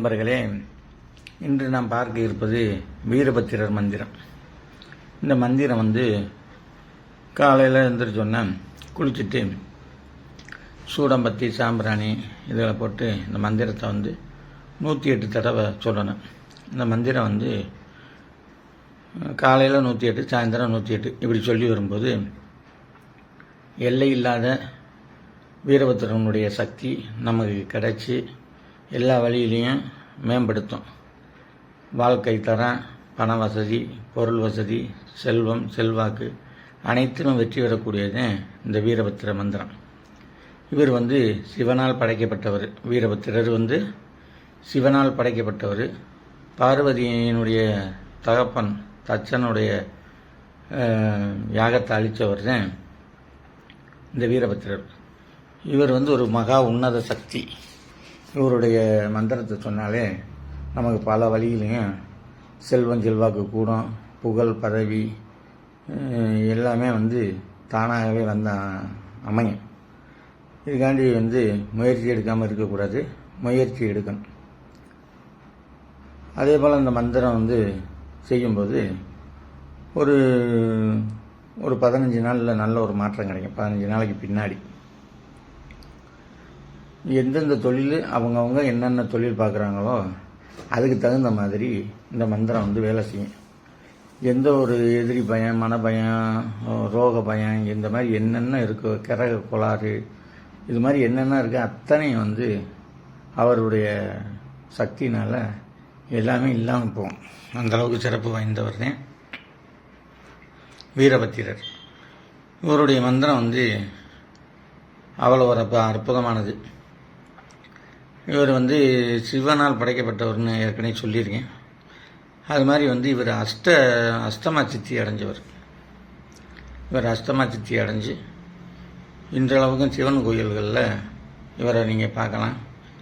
நண்பர்களே இன்று நாம் பார்க்க இருப்பது வீரபத்திரர் மந்திரம். இந்த மந்திரம் வந்து காலையில் எழுந்திரிச்சோன்னே குளிச்சுட்டு சூடம்பத்தி சாம்பிராணி இதெல்லாம் போட்டு இந்த மந்திரத்தை வந்து நூற்றி எட்டு தடவை சொல்லணும். இந்த மந்திரம் வந்து காலையில் நூற்றி எட்டு சாயந்தரம் நூற்றி எட்டு இப்படி சொல்லி வரும்போது எல்லை இல்லாத வீரபத்திரனுடைய சக்தி நமக்கு கிடச்சி எல்லா வழியிலையும் மேம்படுத்தும். வாழ்க்கை தரம் பண வசதி பொருள் வசதி செல்வம் செல்வாக்கு அனைத்திலும் வெற்றி பெறக்கூடியது இந்த வீரபத்திர மந்திரம். இவர் வந்து சிவனால் படைக்கப்பட்டவர். வீரபத்திரர் வந்து சிவனால் படைக்கப்பட்டவர். பார்வதியினுடைய தகப்பன் தச்சனுடைய யாகத்தை அழித்தவர் தான் இந்த வீரபத்திரர். இவர் வந்து ஒரு மகா உன்னத சக்தி. இவருடைய மந்திரத்தை சொன்னாலே நமக்கு பல வழியிலையும் செல்வம் செல்வாக்கு கூடும். புகழ் பதவி எல்லாமே வந்து தானாகவே வந்த அமையும். இதுக்காண்டி வந்து முயற்சி எடுக்காமல் இருக்கக்கூடாது. முயற்சி எடுக்கணும். அதே போல் இந்த மந்திரம் வந்து செய்யும்போது ஒரு ஒரு பதினஞ்சு நாளில் நல்ல ஒரு மாற்றம் கிடைக்கும். பதினஞ்சு நாளைக்கு பின்னாடி. எந்தெந்த தொழில் அவங்கவுங்க என்னென்ன தொழில் பார்க்குறாங்களோ அதுக்கு தகுந்த மாதிரி இந்த மந்திரம் வந்து வேலை செய்யும். எந்த ஒரு எதிரி பயம் மன பயம் ரோக பயம் இந்த மாதிரி என்னென்ன இருக்கோ கிரக கோளாறு இது மாதிரி என்னென்ன இருக்கோ அத்தனையும் வந்து அவருடைய சக்தினால் எல்லாமே இல்லாமல் போகும். அந்த அளவுக்கு சிறப்பு வாய்ந்தவர் தான் வீரபத்திரர். இவருடைய மந்திரம் வந்து அவ்வளோ ஒரு அற்புதமானது. இவர் வந்து சிவனால் படைக்கப்பட்டவர்னு ஏற்கனவே சொல்லியிருக்கேன். அது மாதிரி வந்து இவர் அஷ்ட அஸ்தமா சித்தி அடைஞ்சவர். இவர் அஸ்தமா சித்தி அடைஞ்சு இன்றளவுக்கும் சிவன் கோயில்களில் இவரை நீங்கள் பார்க்கலாம்.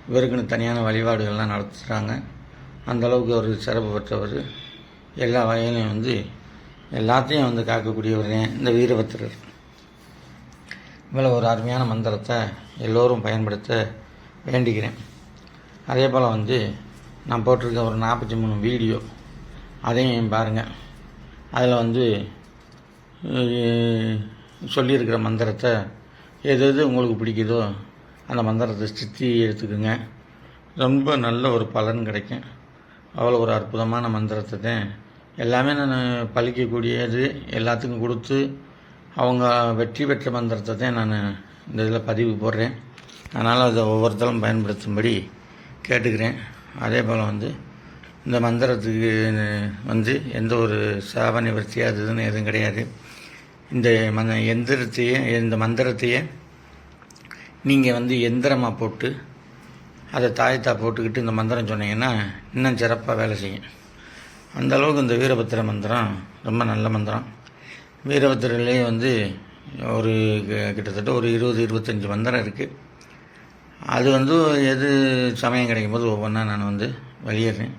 இவருக்குன்னு தனியான வழிபாடுகள்லாம் நடத்துகிறாங்க அந்த அளவுக்கு ஒரு சிறப்பு பெற்றவர். எல்லா வகையிலையும் வந்து எல்லாத்தையும் வந்து காக்கக்கூடியவர் இந்த வீரபத்திரர். இவ்வளோ ஒரு அருமையான மந்திரத்தை எல்லோரும் பயன்படுத்த வேண்டிக்கிறேன். அதே போல் வந்து நான் போட்டிருக்க ஒரு நாற்பத்தி மூணு வீடியோ அதையும் பாருங்கள் அதில் வந்து சொல்லியிருக்கிற மந்திரத்தை எது எது உங்களுக்கு பிடிக்குதோ அந்த மந்திரத்தை சித்தி எடுத்துக்கோங்க. ரொம்ப நல்ல ஒரு பலன் கிடைக்கும். அவ்வளோ ஒரு அற்புதமான மந்திரத்தை தான். எல்லாமே நான் பழிக்கக்கூடியது எல்லாத்துக்கும் கொடுத்து அவங்க வெற்றி பெற்ற மந்திரத்தை தான் நான் இந்த இதில் பதிவு போடுறேன். அதனால் அதை ஒவ்வொருத்தரும் பயன்படுத்தும்படி கேட்டுக்கிறேன். அதே போல் வந்து இந்த மந்திரத்துக்கு வந்து எந்த ஒரு சாப நிவர்த்தியாக அது இதுன்னு எதுவும் கிடையாது. இந்த மந்த எந்திரத்தையே இந்த மந்திரத்தையே நீங்கள் வந்து எந்திரமாக போட்டு அதை தாயத்தா போட்டுக்கிட்டு இந்த மந்திரம் சொன்னீங்கன்னா இன்னும் சிறப்பாக வேலை செய்யும். அந்த அளவுக்கு இந்த வீரபத்திர மந்திரம் ரொம்ப நல்ல மந்திரம். வீரபத்திரிலேயே வந்து ஒரு கிட்டத்தட்ட ஒரு இருபது இருபத்தஞ்சி மந்திரம் இருக்குது அது வந்து எது சமயம் கிடைக்கும் போது ஒவ்வொன்றா நான் வந்து வெளியேறேன்.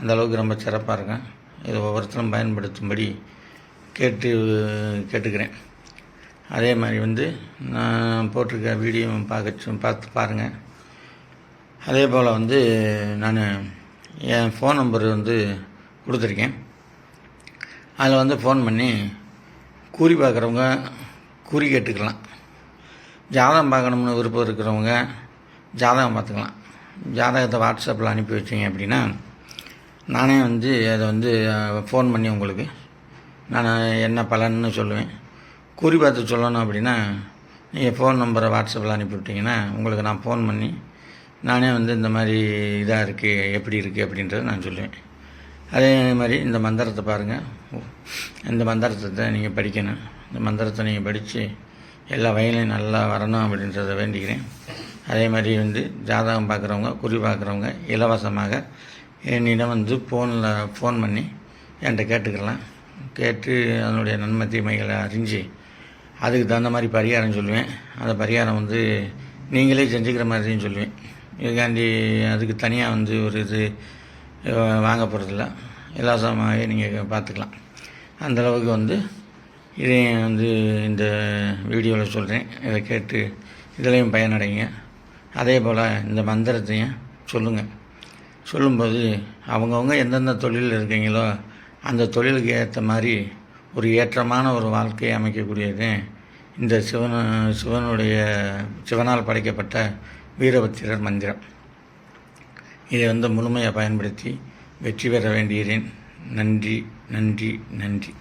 அந்த அளவுக்கு ரொம்ப சிறப்பாக இருக்கேன். இதை ஒவ்வொருத்தரும் பயன்படுத்தும்படி கேட்டு கேட்டுக்கிறேன். அதே மாதிரி வந்து நான் போட்டிருக்க வீடியோ பார்க்க பார்த்து பாருங்கள் அதே போல் வந்து நான் என் ஃபோன் நம்பர் வந்து கொடுத்துருக்கேன். அதில் வந்து ஃபோன் பண்ணி கூறி பார்க்குறவங்க கூறி கேட்டுக்கலாம். ஜாதகம் பார்க்கணும்னு விருப்பம் இருக்கிறவங்க ஜாதகம் பார்த்துக்கலாம். ஜாதகத்தை வாட்ஸ்அப்பில் அனுப்பி வச்சிங்க அப்படின்னா நானே வந்து அதை வந்து ஃபோன் பண்ணி உங்களுக்கு நான் என்ன பலன்னு சொல்லுவேன். குறி பார்த்து சொல்லணும் அப்படின்னா நீங்கள் ஃபோன் நம்பரை வாட்ஸ்அப்பில் அனுப்பிவிட்டிங்கன்னா உங்களுக்கு நான் ஃபோன் பண்ணி நானே வந்து இந்த மாதிரி இதாக இருக்குது எப்படி இருக்குது அப்படின்றத நான் சொல்லுவேன். அதே மாதிரி இந்த மந்திரத்தை பாருங்கள் இந்த மந்திரத்தை நீங்கள் படிக்கணும். இந்த மந்திரத்தை நீங்கள் படித்து எல்லா வயலையும் நல்லா வரணும் அப்படின்றத வேண்டிக்கிறேன். அதே மாதிரி வந்து ஜாதகம் பார்க்குறவங்க குறி பார்க்குறவங்க இலவசமாக என்னிடம் வந்து ஃபோனில் ஃபோன் பண்ணி என்கிட்ட கேட்டுக்கலாம். கேட்டு அதனுடைய நன்மை தீமைகளை அறிஞ்சு அதுக்கு தகுந்த மாதிரி பரிகாரம் சொல்லுவேன். அந்த பரிகாரம் வந்து நீங்களே செஞ்சுக்கிற மாதிரியும் சொல்லுவேன். இதுக்காண்டி அதுக்கு தனியாக வந்து ஒரு இது வாங்க போகிறதில்ல இலவசமாகவே நீங்கள் பார்த்துக்கலாம். அந்தளவுக்கு வந்து இதையும் வந்து இந்த வீடியோவில் சொல்கிறேன் இதை கேட்டு இதுலேயும் பயனடைங்க. அதே போல் இந்த மந்திரத்தையும் சொல்லுங்கள் சொல்லும்போது அவங்கவுங்க எந்தெந்த தொழிலில் இருக்கீங்களோ அந்த தொழிலுக்கு ஏற்ற மாதிரி ஒரு ஏற்றமான ஒரு வாழ்க்கையை அமைக்கக்கூடியது. இந்த சிவன் சிவனுடைய சிவனால் படைக்கப்பட்ட வீரபத்திரர் மந்திரம். இதை வந்து முழுமையாக பயன்படுத்தி வெற்றி பெற வேண்டியதேன். நன்றி நன்றி நன்றி.